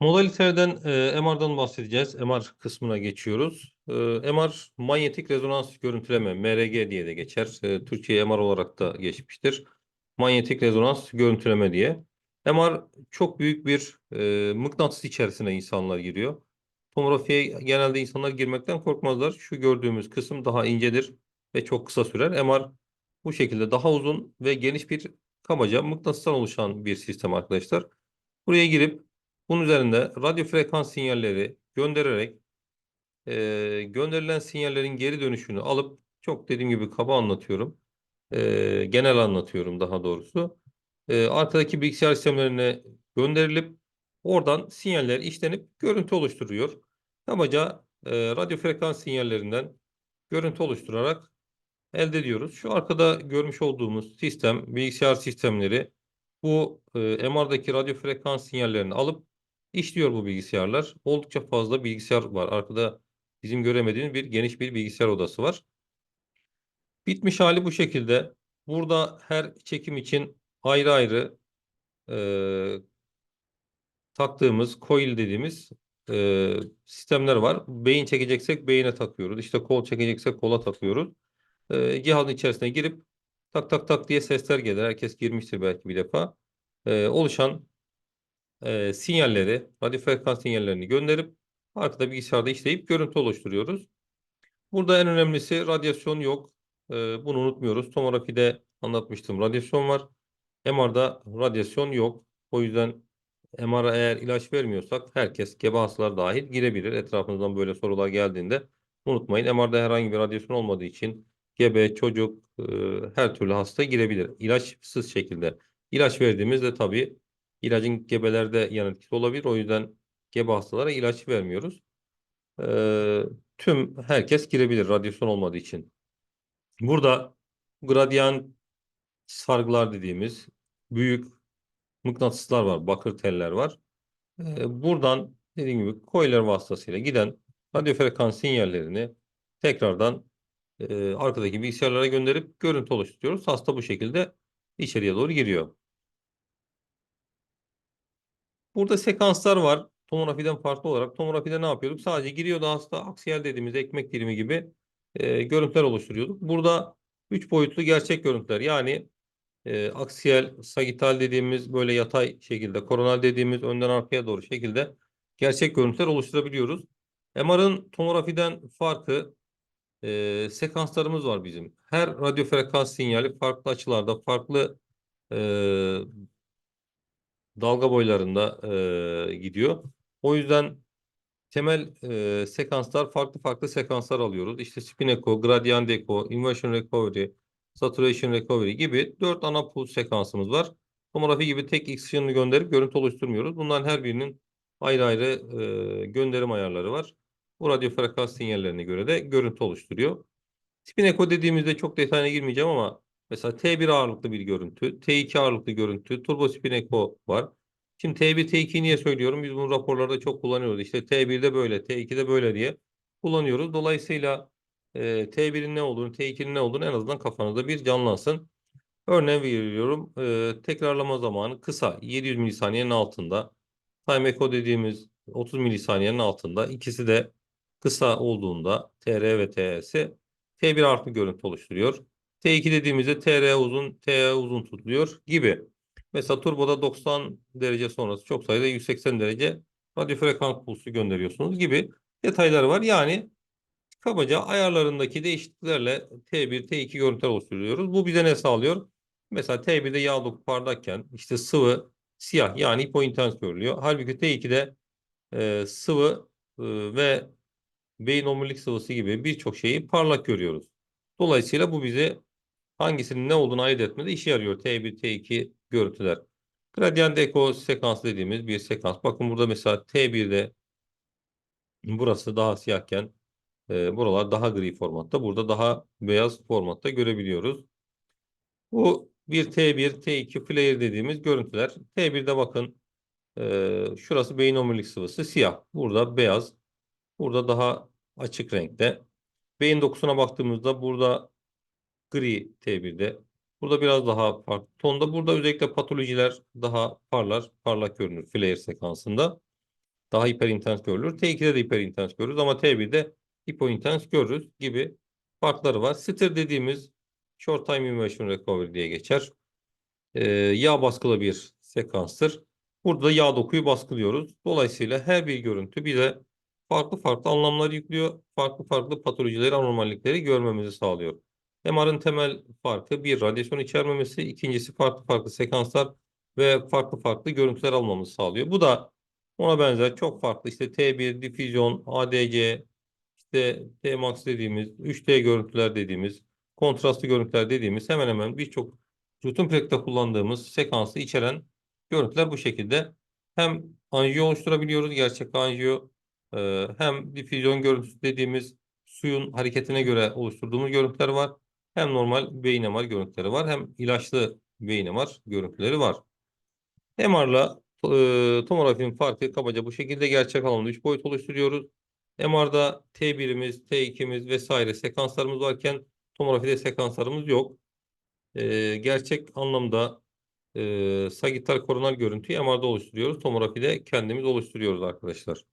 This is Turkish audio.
Modalitelerden e, MR'dan bahsedeceğiz. MR kısmına geçiyoruz. E, MR manyetik rezonans görüntüleme MRG diye de geçer. E, Türkçe'ye MR olarak da geçmiştir. Manyetik rezonans görüntüleme diye. MR çok büyük bir e, mıknatıs içerisine insanlar giriyor. Tomografiye genelde insanlar girmekten korkmazlar. Şu gördüğümüz kısım daha incedir ve çok kısa sürer. MR bu şekilde daha uzun ve geniş bir kabaca mıknatıstan oluşan bir sistem arkadaşlar. Buraya girip bunun üzerinde radyo frekans sinyalleri göndererek e, gönderilen sinyallerin geri dönüşünü alıp çok dediğim gibi kaba anlatıyorum. E, genel anlatıyorum daha doğrusu. E, arkadaki bilgisayar sistemlerine gönderilip oradan sinyaller işlenip görüntü oluşturuyor. Kabaca e, radyo frekans sinyallerinden görüntü oluşturarak elde ediyoruz. Şu arkada görmüş olduğumuz sistem, bilgisayar sistemleri bu e, MR'daki radyo frekans sinyallerini alıp işliyor bu bilgisayarlar. Oldukça fazla bilgisayar var. Arkada bizim göremediğimiz bir geniş bir bilgisayar odası var. Bitmiş hali bu şekilde. Burada her çekim için ayrı ayrı e, taktığımız coil dediğimiz e, sistemler var. Beyin çekeceksek beyine takıyoruz. İşte kol çekeceksek kola takıyoruz. E, cihazın içerisine girip tak tak tak diye sesler gelir. Herkes girmiştir belki bir defa. E, oluşan e, sinyalleri, radyo frekans sinyallerini gönderip arkada bilgisayarda işleyip görüntü oluşturuyoruz. Burada en önemlisi radyasyon yok. E, bunu unutmuyoruz. Tomografide anlatmıştım. Radyasyon var. MR'da radyasyon yok. O yüzden MR'a eğer ilaç vermiyorsak herkes gebe hastalar dahil girebilir. Etrafınızdan böyle sorular geldiğinde unutmayın. MR'da herhangi bir radyasyon olmadığı için gebe, çocuk, e, her türlü hasta girebilir. İlaçsız şekilde. İlaç verdiğimizde tabii ilacın gebelerde yan etkisi olabilir. O yüzden gebe hastalara ilaç vermiyoruz. E, tüm herkes girebilir radyasyon olmadığı için. Burada gradient sargılar dediğimiz büyük mıknatıslar var, bakır teller var. E, buradan dediğim gibi koiler vasıtasıyla giden radyo frekans sinyallerini tekrardan e, arkadaki bilgisayarlara gönderip görüntü oluşturuyoruz. Hasta bu şekilde içeriye doğru giriyor. Burada sekanslar var. Tomografiden farklı olarak. Tomografide ne yapıyorduk? Sadece giriyordu hasta aksiyel dediğimiz ekmek dilimi gibi e, görüntüler oluşturuyorduk. Burada 3 boyutlu gerçek görüntüler yani e, aksiyel, sagital dediğimiz böyle yatay şekilde, koronal dediğimiz önden arkaya doğru şekilde gerçek görüntüler oluşturabiliyoruz. MR'ın tomografiden farkı e, sekanslarımız var bizim. Her radyo frekans sinyali farklı açılarda, farklı e, dalga boylarında e, gidiyor. O yüzden temel e, sekanslar farklı farklı sekanslar alıyoruz. İşte spin echo, gradient echo, inversion recovery, saturation recovery gibi dört ana pul sekansımız var. Tomografi gibi tek X ışınını gönderip görüntü oluşturmuyoruz. Bunların her birinin ayrı ayrı e, gönderim ayarları var. Bu radyo frekans sinyallerine göre de görüntü oluşturuyor. Spin echo dediğimizde çok detayına girmeyeceğim ama mesela T1 ağırlıklı bir görüntü, T2 ağırlıklı görüntü, turbo spin echo var. Şimdi T1, T2 niye söylüyorum? Biz bunu raporlarda çok kullanıyoruz. İşte T1'de böyle, T2'de böyle diye kullanıyoruz. Dolayısıyla e, T1'in ne olduğunu, T2'nin ne olduğunu en azından kafanızda bir canlansın. Örneğin veriyorum. E, tekrarlama zamanı kısa. 700 milisaniyenin altında. Time echo dediğimiz 30 milisaniyenin altında. İkisi de kısa olduğunda TR ve TS T1 artı görüntü oluşturuyor. T2 dediğimizde TR uzun, TE uzun tutuluyor gibi. Mesela turboda 90 derece sonrası çok sayıda 180 derece radyo frekans pulsu gönderiyorsunuz gibi detaylar var. Yani kabaca ayarlarındaki değişikliklerle T1, T2 görüntüler oluşturuyoruz. Bu bize ne sağlıyor? Mesela T1'de yağ doku parlakken işte sıvı siyah yani hipointens görülüyor. Halbuki T2'de e, sıvı e, ve beyin omurilik sıvısı gibi birçok şeyi parlak görüyoruz. Dolayısıyla bu bize hangisinin ne olduğunu ayırt etmede işe yarıyor. T1, T2 görüntüler. Gradient echo sekans dediğimiz bir sekans. Bakın burada mesela T1'de burası daha siyahken e, buralar daha gri formatta. Burada daha beyaz formatta görebiliyoruz. Bu bir T1, T2 flare dediğimiz görüntüler. T1'de bakın e, şurası beyin omurilik sıvısı siyah. Burada beyaz. Burada daha açık renkte. Beyin dokusuna baktığımızda burada gri T1'de. Burada biraz daha farklı tonda. Burada özellikle patolojiler daha parlar, parlak görünür flare sekansında. daha hiperintens görülür. T2'de de hiperintens görürüz ama T1'de hipointens görürüz gibi farkları var. Stir dediğimiz short time inversion recovery diye geçer. Ee, yağ baskılı bir sekanstır. Burada yağ dokuyu baskılıyoruz. Dolayısıyla her bir görüntü bize farklı farklı anlamlar yüklüyor. Farklı farklı patolojileri, anormallikleri görmemizi sağlıyor. MR'ın temel farkı bir radyasyon içermemesi, ikincisi farklı farklı sekanslar ve farklı farklı görüntüler almamızı sağlıyor. Bu da ona benzer çok farklı işte T1, difüzyon, ADC, işte T-Max dediğimiz, 3D görüntüler dediğimiz, kontrastlı görüntüler dediğimiz hemen hemen birçok rutin pratikte kullandığımız sekansı içeren görüntüler bu şekilde. Hem anjiyo oluşturabiliyoruz, gerçek anjiyo, hem difüzyon görüntüsü dediğimiz suyun hareketine göre oluşturduğumuz görüntüler var. Hem normal beyin MR görüntüleri var, hem ilaçlı beyin MR görüntüleri var. MR'la e, tomografinin farkı kabaca bu şekilde gerçek anlamda 3 boyut oluşturuyoruz. MR'da T1'imiz, T2'miz vesaire sekanslarımız varken tomografide sekanslarımız yok. E, gerçek anlamda e, sagittal koronal görüntüyü MR'da oluşturuyoruz. Tomografide kendimiz oluşturuyoruz arkadaşlar.